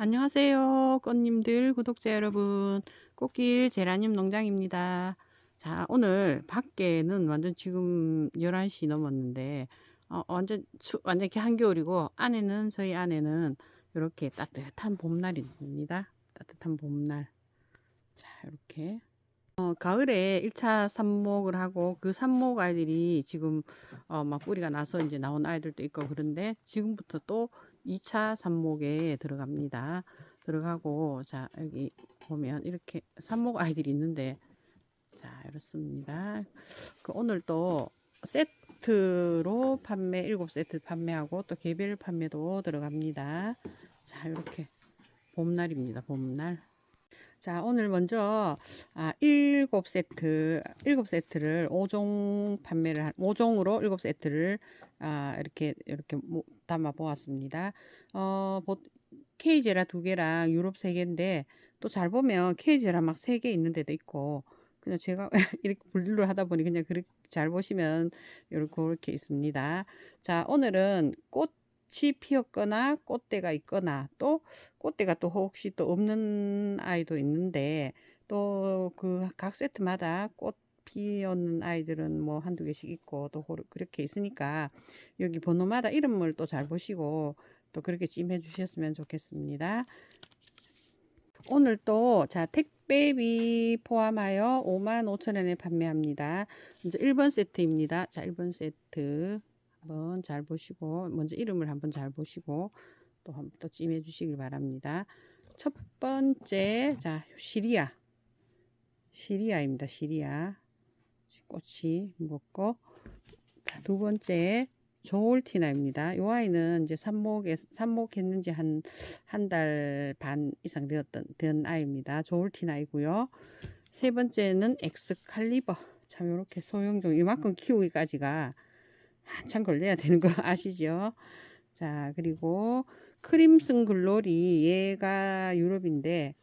안녕하세요. 꽃님들, 구독자 여러분. 꽃길 제라늄 농장입니다. 자, 오늘 밖에는 완전 지금 11시 넘었는데, 어, 완전, 추, 완전 이렇게 한겨울이고, 안에는, 저희 안에는 이렇게 따뜻한 봄날입니다. 따뜻한 봄날. 자, 이렇게. 어, 가을에 1차 삽목을 하고 그 삽목 아이들이 지금 어, 막 뿌리가 나서 이제 나온 아이들도 있고 그런데 지금부터 또 2차 삽목에 들어갑니다. 들어가고 자 여기 보면 이렇게 삽목 아이들이 있는데 자 이렇습니다. 그 오늘 또 세트로 판매 7세트 판매하고 또 개별 판매도 들어갑니다. 자 이렇게 봄날입니다. 봄날. 자, 오늘 먼저 아, 7세트, 7세트를 5종 판매를 한 5종으로 7세트를 아, 이렇게 이렇게 모- 담아 보았습니다. 어, 보, 케이제라 두 개랑 유럽 세 개인데 또 잘 보면 케이제라 막 세 개 있는 데도 있고 그냥 제가 이렇게 분류를 하다 보니 그냥 그렇게 잘 보시면 이렇게 있습니다. 자, 오늘은 꽃 이 피었거나 꽃대가 있거나 또 꽃대가 또 혹시 또 없는 아이도 있는데 또 그 각 세트마다 꽃 피었는 아이들은 뭐 한두 개씩 있고 또 그렇게 있으니까 여기 번호마다 이름을 또 잘 보시고 또 그렇게 찜해 주셨으면 좋겠습니다. 오늘 또 자 택배비 포함하여 55,000원에 판매합니다. 먼저 1번 세트입니다. 자 1번 세트 한번 잘 보시고 먼저 이름을 한번 잘 보시고 또 한번 또 찜해 주시길 바랍니다. 첫 번째 자 시리아 시리아입니다. 시리아 꽃이 먹고 자, 두 번째 조울티나입니다. 이 아이는 이제 삽목에 삽목했는지 한 한 달 반 이상 되었던 된 아이입니다. 조울티나이고요. 세 번째는 엑스칼리버 참 이렇게 소형종 이만큼 키우기까지가 한참 걸려야 되는 거 아시죠? 자 그리고 크림슨 글로리 얘가 유럽인데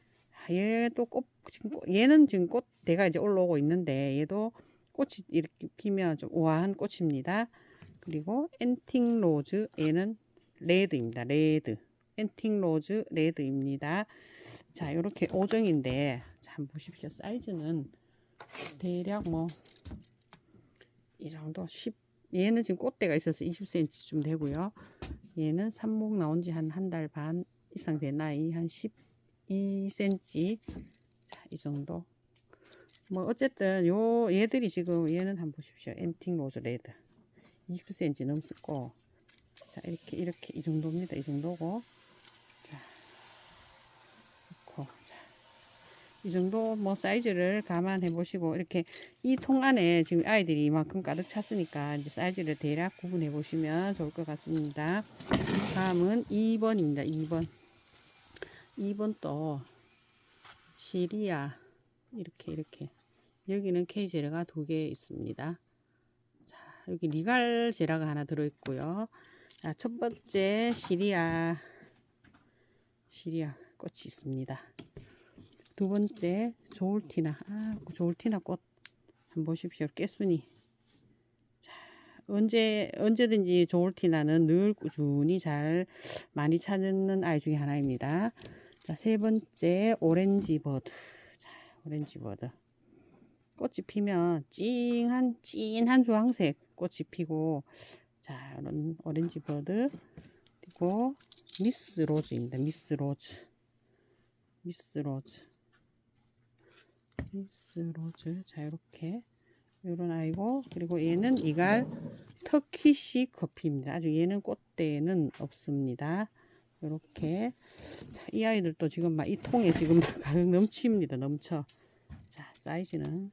아, 얘도 꽃 지금 꽃- 얘는 지금 꽃대가 이제 올라오고 있는데 얘도 꽃이 이렇게 피면 좀 우아한 꽃입니다. 그리고 엔팅 로즈 얘는 레드입니다. 레드 엔팅 로즈 레드입니다. 자 이렇게 5종인데 자 한번 보십시오. 사이즈는 대략 뭐 이 정도 10 얘는 지금 꽃대가 있어서 20cm쯤 되고요. 얘는 삽목 나온 지 한 한 달 반 이상 된 나이 한 12cm 자, 이 정도. 뭐 어쨌든 요 얘들이 지금 얘는 한번 보십시오. 엔팅 로즈 레드. 20cm 넘고 자 이렇게 이렇게 이 정도입니다. 이 정도고 자 넣고 자, 이 정도 뭐 사이즈를 감안해 보시고 이렇게 이 통 안에 지금 아이들이 이만큼 가득 찼으니까 이제 사이즈를 대략 구분해 보시면 좋을 것 같습니다 다음은 2번입니다 2번 2번 또 시리아 이렇게 이렇게 여기는 케이제라가 두 개 있습니다. 자 여기 리갈 제라가 하나 들어 있고요. 자, 첫 번째 시리아 시리아 꽃이 있습니다. 두 번째 조울티나 아 조울티나 꽃 한번 보십시오. 깨순이 자 언제 언제든지 조울티나는 늘 꾸준히 잘 많이 찾는 아이 중에 하나입니다. 자, 세 번째 오렌지 버드. 자, 오렌지 버드. 꽃이 피면 찡한 찐한 주황색 꽃이 피고 자, 이런 오렌지 버드 그리고 미스 로즈입니다. 미스 로즈. 미스 로즈. 미스 로즈. 자, 이렇게 이런 아이고 그리고 얘는 이갈 터키시 커피입니다. 아주 얘는 꽃대는 없습니다. 이렇게 자, 이 아이들도 지금 막 이 통에 지금 막 가득 넘칩니다. 넘쳐. 자, 사이즈는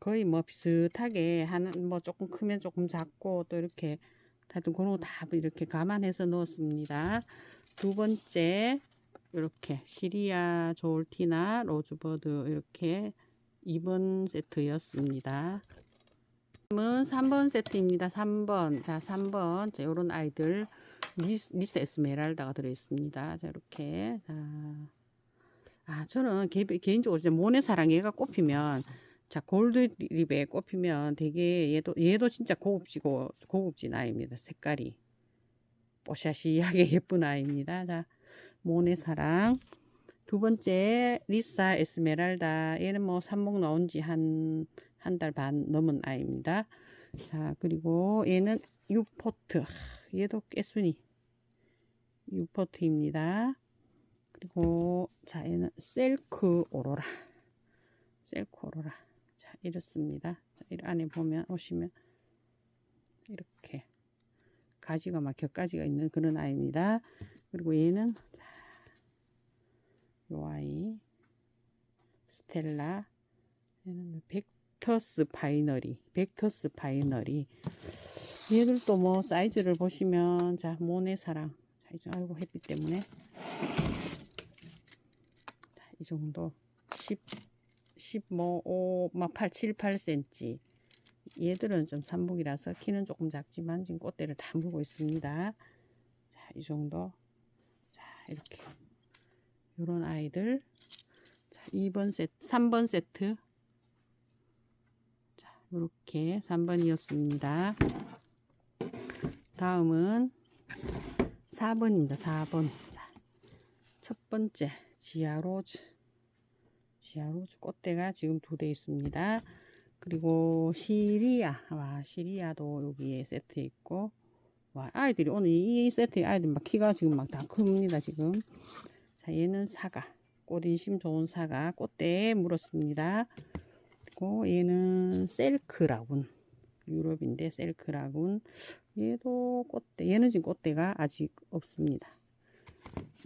거의 뭐 비슷하게 하는 뭐 조금 크면 조금 작고 또 이렇게 하여튼 그런 거 다 이렇게 감안해서 넣었습니다. 두 번째 이렇게 시리아 조울티나 로즈버드 이렇게 2번 세트였습니다. 다음은 3번 세트입니다. 3번. 자, 3번. 자, 요런 아이들 미스, 미스 에스메랄다가 들어있습니다. 자, 이렇게. 자. 아, 저는 개, 개인적으로 이제 모네사랑 얘가 꼽히면, 자, 골드립에 꼽히면 되게 얘도, 얘도 진짜 고급지고, 고급진 아이입니다. 색깔이. 뽀샤시하게 예쁜 아이입니다. 자, 모네 사랑. 두 번째 리사 에스메랄다. 얘는 뭐 삽목 나온 지 한 한 달 반 넘은 아이입니다. 자, 그리고 얘는 유포트. 하, 얘도 깨순이. 유포트입니다. 그리고 자, 얘는 셀크 오로라. 셀크 오로라. 자, 이렇습니다. 자, 이 안에 보면 오시면 이렇게 가지가 막 겹가지가 있는 그런 아이입니다. 그리고 얘는 자, 요 아이 스텔라 얘는 벡터스 파이너리 벡터스 파이너리 얘들도 뭐 사이즈를 보시면 자 모네 사랑 자 이제 아이고 햇빛 때문에 자 이 정도 10 10뭐 5, 막 8, 7, 8cm 얘들은 좀 산목이라서 키는 조금 작지만 지금 꽃대를 다 물고 있습니다. 자, 이 정도. 자, 이렇게. 요런 아이들. 자, 2번 세트, 3번 세트. 자, 요렇게 3번이었습니다. 다음은 4번입니다. 4번. 자, 첫 번째, 지아로즈. 지아로즈 꽃대가 지금 두 대 있습니다. 그리고 시리아 와 시리아도 여기에 세트 있고 와 아이들이 오늘 이 세트의 아이들 막 키가 지금 막 다 큽니다 지금 자 얘는 사과. 꽃인심 좋은 사과. 꽃대에 물었습니다. 그리고 얘는 셀크라군. 유럽인데 셀크라군. 얘도 꽃대 얘는 지금 꽃대가 아직 없습니다.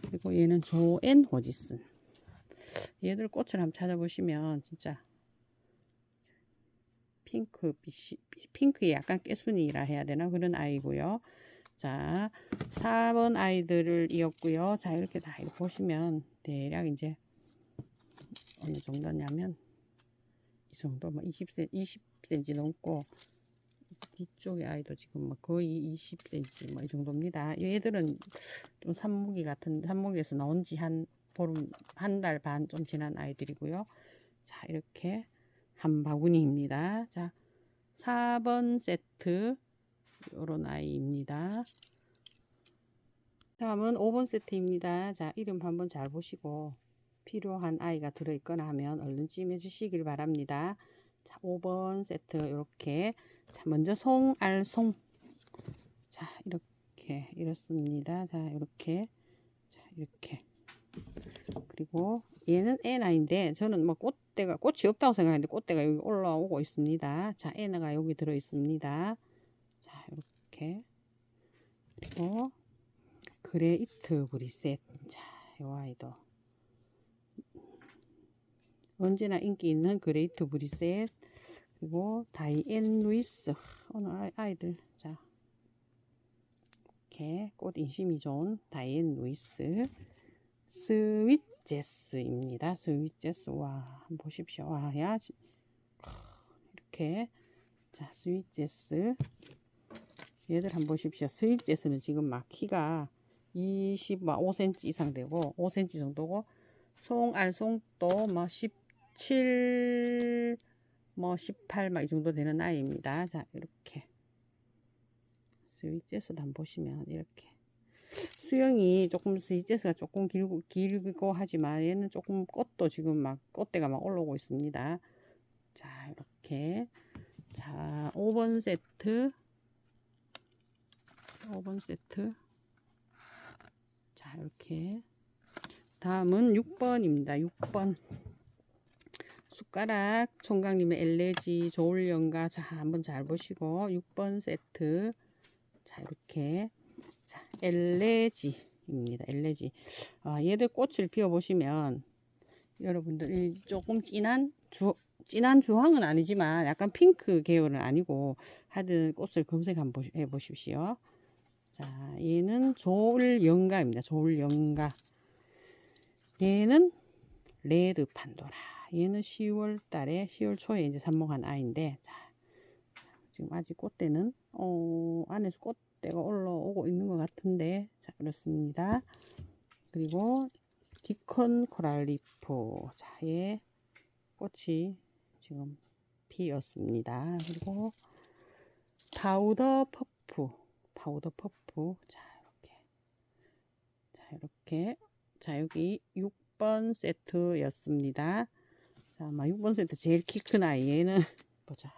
그리고 얘는 조앤 호지슨. 얘들 꽃을 한번 찾아보시면 진짜 핑크 빛이 핑크에 약간 깨순이라 해야 되나? 그런 아이고요. 자, 4번 아이들을 이었고요. 자, 이렇게 다 이렇게 보시면 대략 이제 어느 정도냐면 이 정도 뭐 20cm 20cm 넘고 뒤쪽에 아이도 지금 뭐 거의 20cm 뭐 이 정도입니다. 얘들은 좀 산모기 같은 산모기에서 나온 지 한 보름 한 달 반 좀 지난 아이들이고요. 자, 이렇게 한 바구니입니다. 자, 4번 세트 요런 아이입니다. 다음은 5번 세트입니다. 자, 이름 한번 잘 보시고 필요한 아이가 들어있거나 하면 얼른 찜해 주시길 바랍니다. 자, 5번 세트 이렇게 자, 먼저 송알송 자, 이렇게 이렇습니다. 자, 이렇게 자, 이렇게 그리고 얘는 에나인데 저는 뭐 꽃대가 꽃이 없다고 생각했는데 꽃대가 여기 올라오고 있습니다. 자, 에나가 여기 들어 있습니다. 자, 이렇게. 그리고 그레이트 브리셋. 자, 요 아이도. 언제나 인기 있는 그레이트 브리셋. 그리고 다이앤 루이스. 오늘 아이들. 자 이렇게 꽃 인심이 좋은 다이앤 루이스. 스윗 제스입니다. 스윗 제스. 와 한번 보십시오. 와 야 이렇게. 자 스윗 제스 얘들 한번 보십시오. 스윗 제스는 지금 막 키가 25cm 이상 되고 5cm 정도고 송알송도 뭐 17, 뭐 18, 막 이 정도 되는 아이입니다. 자 이렇게 스윗 제스도 한번 보시면 이렇게 수영이 조금 스위제스가 조금 길고 길고 하지만 얘는 조금 꽃도 지금 막 꽃대가 막 올라오고 있습니다. 자 이렇게 자 5번 세트 5번 세트 자 이렇게 다음은 6번입니다. 6번 숟가락 총각님의 엘레지 조울연가 자 한번 잘 보시고 6번 세트 자 이렇게 자, 엘레지입니다. 엘레지. 아, 얘들 꽃을 피워 보시면 여러분들이 조금 진한 주, 진한 주황은 아니지만 약간 핑크 계열은 아니고 하여튼 꽃을 검색 한번 해보십시오. 자, 얘는 조울연가입니다. 조울연가. 얘는 레드 판도라. 얘는 10월 달에 10월 초에 이제 삽목한 아이인데 자, 지금 아직 꽃대는 어, 안에서 꽃 때가 올라오고 있는 것 같은데 자 그렇습니다 그리고 디컨 코랄리프 자의 꽃이 지금 피었습니다 그리고 파우더 퍼프 파우더 퍼프 자 이렇게 자 이렇게 자, 여기 6번 세트였습니다. 자, 막 6번 세트 제일 키 큰 아이. 얘는, 보자.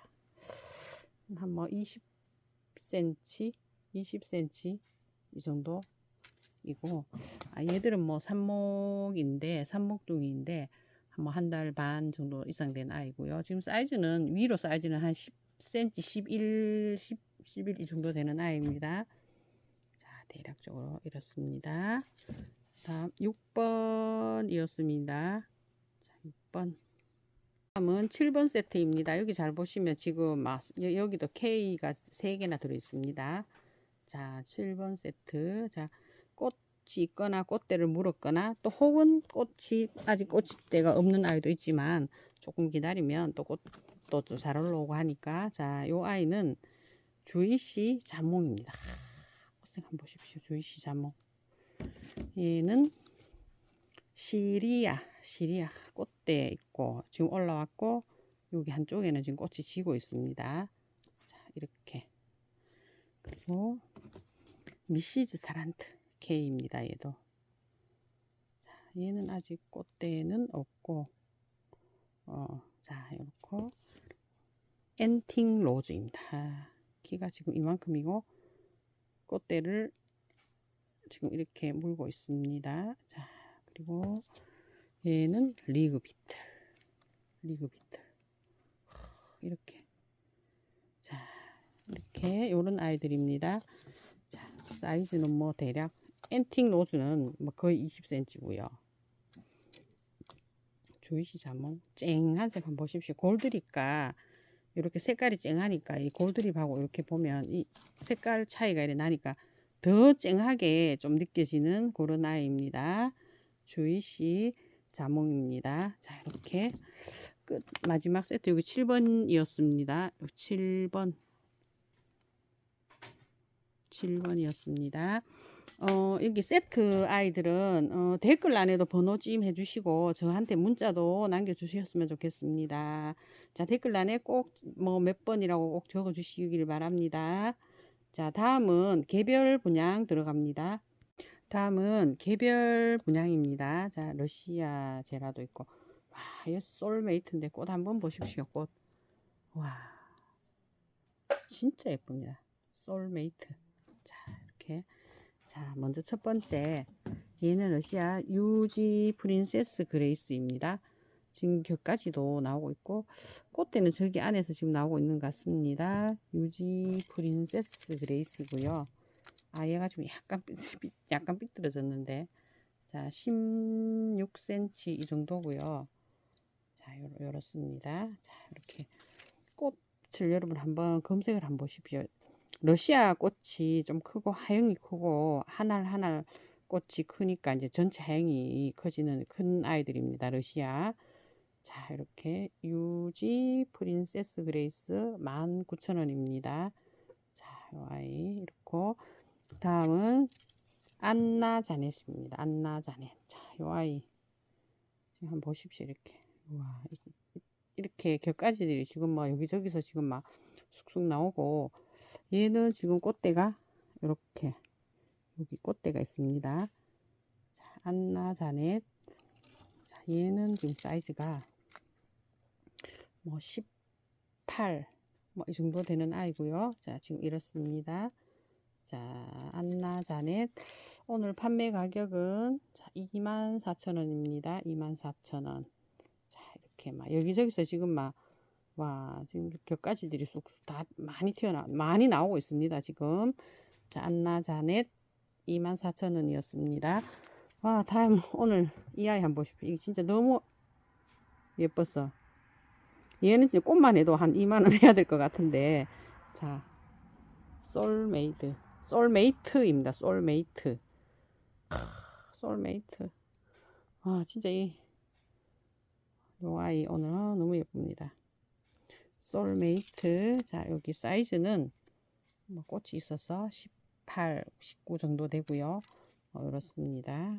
한 뭐 20cm? 20cm? 이 정도? 이고, 아, 얘들은 뭐 삽목인데, 삽목둥이인데, 뭐 한 달 반 정도 이상 된 아이고요. 지금 사이즈는, 위로 사이즈는 한 10cm, 11, 10, 11이 정도 되는 아이입니다. 자, 대략적으로 이렇습니다. 다음 6번이었습니다. 자, 6번. 다음은 7번 세트입니다. 여기 잘 보시면 지금 막 여- 여기도 K가 3개나 들어 있습니다. 자, 7번 세트. 자, 꽃이 있거나 꽃대를 물었거나 또 혹은 꽃이 아직 꽃대가 없는 아이도 있지만 조금 기다리면 또 꽃도 또잘 올라오고 하니까 자, 요 아이는 주희씨 자몽입니다. 꽃색 한번 보십시오. 주희씨 자몽. 얘는 시리아, 시리아 꽃대 있고 지금 올라왔고 여기 한쪽에는 지금 꽃이 지고 있습니다. 자, 이렇게 그리고 미시즈 타란트 K입니다. 얘도 자, 얘는 아직 꽃대는 없고 어, 자, 이렇고 엔팅 로즈입니다. 키가 지금 이만큼이고 꽃대를 지금 이렇게 물고 있습니다. 자, 그리고 얘는 리그 비틀. 리그 비틀. 이렇게. 자, 이렇게 요런 아이들입니다. 자, 사이즈는 뭐 대략 엔틱 노즈는 뭐 거의 20cm고요. 조이시 자몽 쨍한색 한번 보십시오. 골드리가 이렇게 색깔이 쨍하니까 이 골드립하고 이렇게 보면 이 색깔 차이가 이렇게 나니까 더 쨍하게 좀 느껴지는 그런 아이입니다. 주희씨 자몽입니다. 자, 이렇게 끝 마지막 세트 여기 7번이었습니다. 7번 7번이었습니다. 어, 여기 세트 아이들은 어, 댓글란에도 번호 찜 해주시고 저한테 문자도 남겨주셨으면 좋겠습니다. 자 댓글란에 꼭 뭐 몇 번이라고 꼭 적어주시길 바랍니다. 자 다음은 개별 분양 들어갑니다. 다음은 개별 분양입니다. 자 러시아 제라도 있고 와, 이 솔메이트인데 꽃 한번 보십시오. 꽃. 와 진짜 예쁩니다. 솔메이트. 자 이렇게 자, 먼저 첫 번째. 얘는 러시아 유지 프린세스 그레이스입니다. 지금 격까지도 나오고 있고, 꽃대는 저기 안에서 지금 나오고 있는 것 같습니다. 유지 프린세스 그레이스고요. 아, 얘가 좀 약간, 삐, 삐, 약간 삐뚤어졌는데. 자, 16cm 이 정도고요. 자, 요, 요렇습니다. 자, 이렇게 꽃을 여러분 한번 검색을 한번 보십시오. 러시아 꽃이 좀 크고 하영이 크고 하날 하날 꽃이 크니까 이제 전체 하영이 커지는 큰 아이들입니다. 러시아. 자, 이렇게 유지 프린세스 그레이스 19,000원입니다. 자, 요 아이 이렇고 다음은 안나 자넷입니다. 안나 자넷. 자, 요 아이 지금 한번 보십시오. 이렇게. 와, 이렇게 격가지들이 지금 뭐 여기저기서 지금 막 쑥쑥 나오고 얘는 지금 꽃대가 이렇게 여기 꽃대가 있습니다. 자, 안나 자넷. 자, 얘는 지금 사이즈가 뭐 18, 뭐 이 정도 되는 아이고요. 자, 지금 이렇습니다. 자, 안나 자넷. 오늘 판매 가격은 자, 24,000원입니다. 24,000원. 자, 이렇게 막 여기저기서 지금 막 와, 지금 격가지들이 쑥쑥 다 많이 튀어나, 많이 나오고 있습니다, 지금. 자, 안나 자넷 24,000원이었습니다. 와, 다음, 오늘 이 아이 한번 보십시오. 이게 진짜 너무 예뻤어. 얘는 진짜 꽃만 해도 한 2만원 해야 될 것 같은데. 자, 솔메이드. 솔메이트입니다, 솔메이트. 솔메이트. 와, 진짜 이, 요 아이 오늘 아, 너무 예쁩니다. 솔메이트. 자, 여기 사이즈는 뭐 꽃이 있어서 18, 19 정도 되고요. 어, 이렇습니다.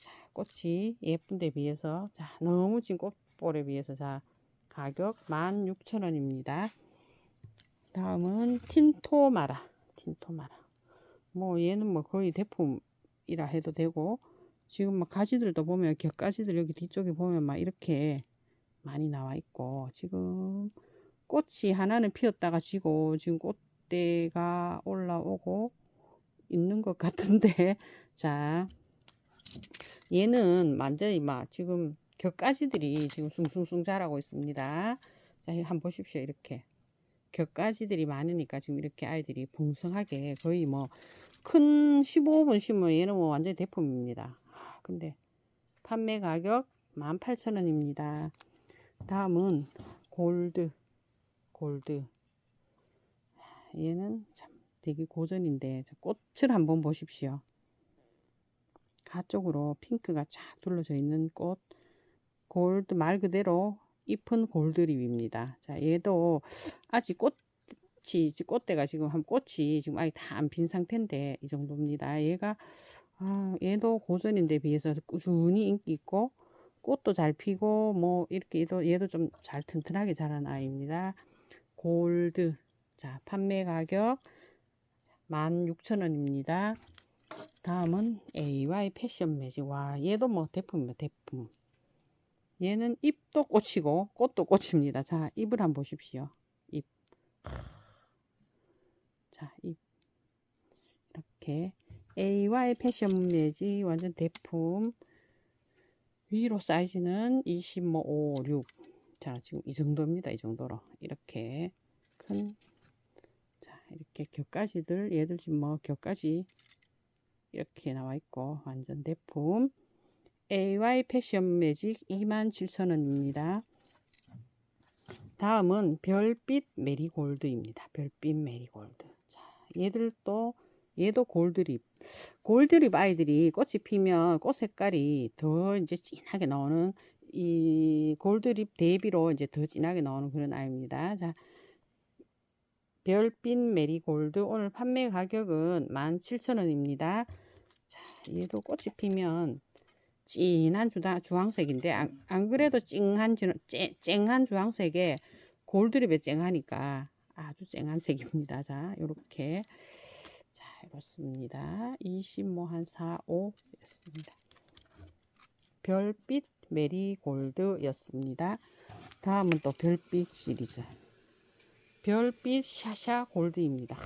자, 꽃이 예쁜데 비해서 자, 너무 진 꽃볼에 비해서 자, 가격 16,000원입니다. 다음은 틴토마라. 틴토마라. 뭐 얘는 뭐 거의 대품이라 해도 되고 지금 막 가지들도 보면 곁가지들 여기 뒤쪽에 보면 막 이렇게 많이 나와 있고 지금 꽃이 하나는 피었다가 지고 지금 꽃대가 올라오고 있는 것 같은데 자 얘는 완전히 막 지금 곁가지들이 지금 숭숭숭 자라고 있습니다. 자, 한번 보십시오. 이렇게. 곁가지들이 많으니까 지금 이렇게 아이들이 풍성하게 거의 뭐 큰 15분 심으면 얘는 뭐 완전히 대품입니다. 아, 근데 판매 가격 18,000원입니다. 다음은 골드. 골드. 얘는 참 되게 고전인데 꽃을 한번 보십시오. 가쪽으로 핑크가 쫙 둘러져 있는 꽃 골드 말 그대로 잎은 골드립입니다. 자, 얘도 아직 꽃이 꽃대가 지금 한 꽃이 지금 아직 다 안 핀 상태인데 이 정도입니다. 얘가 아, 얘도 고전인데 비해서 꾸준히 인기 있고 꽃도 잘 피고 뭐 이렇게 얘도 얘도 좀 잘 튼튼하게 자란 아이입니다. 골드 자 판매 가격 16,000원입니다. 다음은 AY 패션 매직. 와, 얘도 뭐 대품입니다. 대품. 얘는 잎도 꽃이고 꽃도 꽃입니다. 자, 잎을 한번 보십시오. 잎. 이렇게 AY 패션 매직 완전 대품. 위로 사이즈는 25, 6. 자, 지금 이 정도입니다. 이 정도로. 이렇게 큰 자, 이렇게 겹가지들 얘들 지금 뭐 겹가지 이렇게 나와 있고 완전 대품 AY 패션 매직 27,000원입니다. 다음은 별빛 메리골드입니다. 별빛 메리골드. 자, 얘들도 얘도 골드립. 골드립 아이들이 꽃이 피면 꽃 색깔이 더 이제 진하게 나오는 이 골드립 대비로 이제 더 진하게 나오는 그런 아이입니다. 자, 별빛 메리골드 오늘 판매 가격은 17,000원입니다. 자, 얘도 꽃이 피면 진한 주다, 주황색인데 안, 안 그래도 찡한 주, 쨍, 쨍한 주황색에 골드립에 쨍하니까 아주 쨍한 색입니다. 자, 요렇게 자, 이렇습니다. 20 뭐 한 4, 5였습니다. 별빛 메리골드였습니다. 다음은 또 별빛 시리즈. 별빛 샤샤 골드입니다.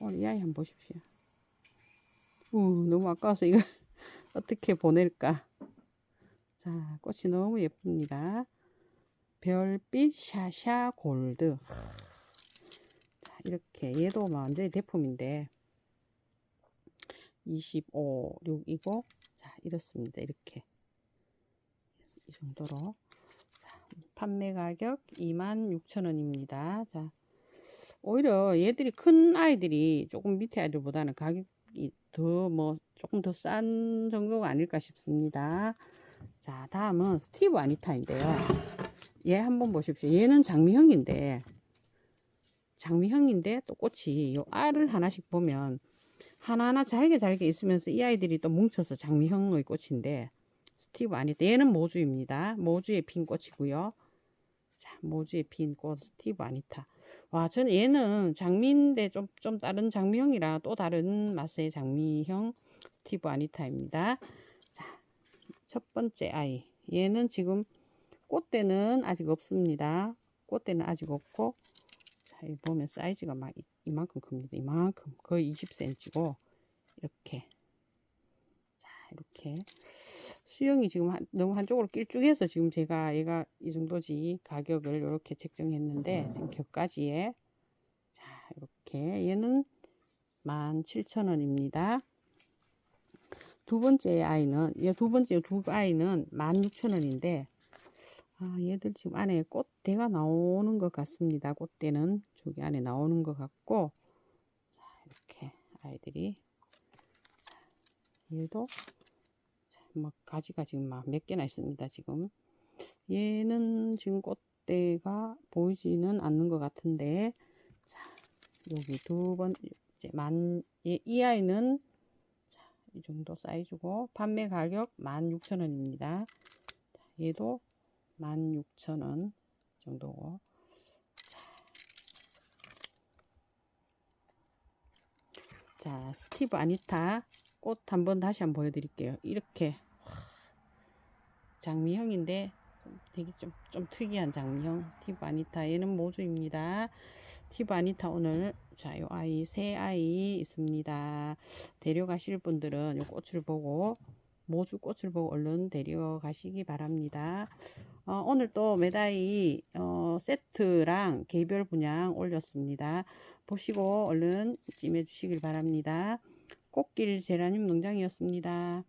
오늘 이 아이 한번 보십시오. 우, 너무 아까워서 이거 어떻게 보낼까? 자, 꽃이 너무 예쁩니다. 별빛 샤샤 골드. 자, 이렇게 얘도 완전히 대품인데 25, 6이고 자, 이렇습니다. 이렇게 이 정도로 자, 판매 가격 26,000원입니다. 자, 오히려 얘들이 큰 아이들이 조금 밑에 아이들보다는 가격이 더 뭐 조금 더 싼 정도가 아닐까 싶습니다. 자, 다음은 스티브 아니타인데요. 얘 한번 보십시오. 얘는 장미형인데 장미형인데 또 꽃이 요 알을 하나씩 보면 하나하나 잘게 잘게 있으면서 이 아이들이 또 뭉쳐서 장미형의 꽃인데 스티브 아니타 얘는 모주입니다. 모주에 핀 꽃이고요. 자, 모주에 핀꽃 스티브 아니타. 와, 저는 얘는 장미인데 좀, 좀 다른 장미형이라 또 다른 맛의 장미형 스티브 아니타입니다. 자, 첫 번째 아이. 얘는 지금 꽃대는 아직 없습니다. 꽃대는 아직 없고, 자, 여기 보면 사이즈가 막 이- 이만큼 큽니다. 이만큼. 거의 20cm고, 이렇게. 자, 이렇게. 수영이 지금 한, 너무 한쪽으로 길쭉해서 지금 제가 얘가 이 정도지 가격을 이렇게 책정했는데 지금 격가지에. 자 이렇게. 얘는 17,000원입니다. 두 번째 아이는 얘두 번째 두 아이는 16,000원인데 아 얘들 지금 안에 꽃대가 나오는 것 같습니다. 꽃대는 저기 안에 나오는 것 같고. 자 이렇게 아이들이. 자, 얘도 막 가지가 지금 막 몇 개나 있습니다. 지금 얘는 지금 꽃대가 보이지는 않는 것 같은데 자 여기 두 번째 만 예, 이 아이는 자, 이 정도 사이즈고 판매 가격 16,000원입니다. 얘도 16,000원 정도고 자, 자 스티브 아니타 꽃 한번 다시 한번 보여드릴게요. 이렇게 장미형인데 좀 되게 좀, 좀 특이한 장미형 티바니타 얘는 모주입니다. 티바니타 오늘 자요 아이 새 아이 있습니다. 데려가실 분들은 요 꽃을 보고 모주 꽃을 보고 얼른 데려가시기 바랍니다. 어, 오늘 또 메다이 어, 세트랑 개별 분양 올렸습니다. 보시고 얼른 찜해 주시길 바랍니다. 꽃길 제라늄 농장이었습니다.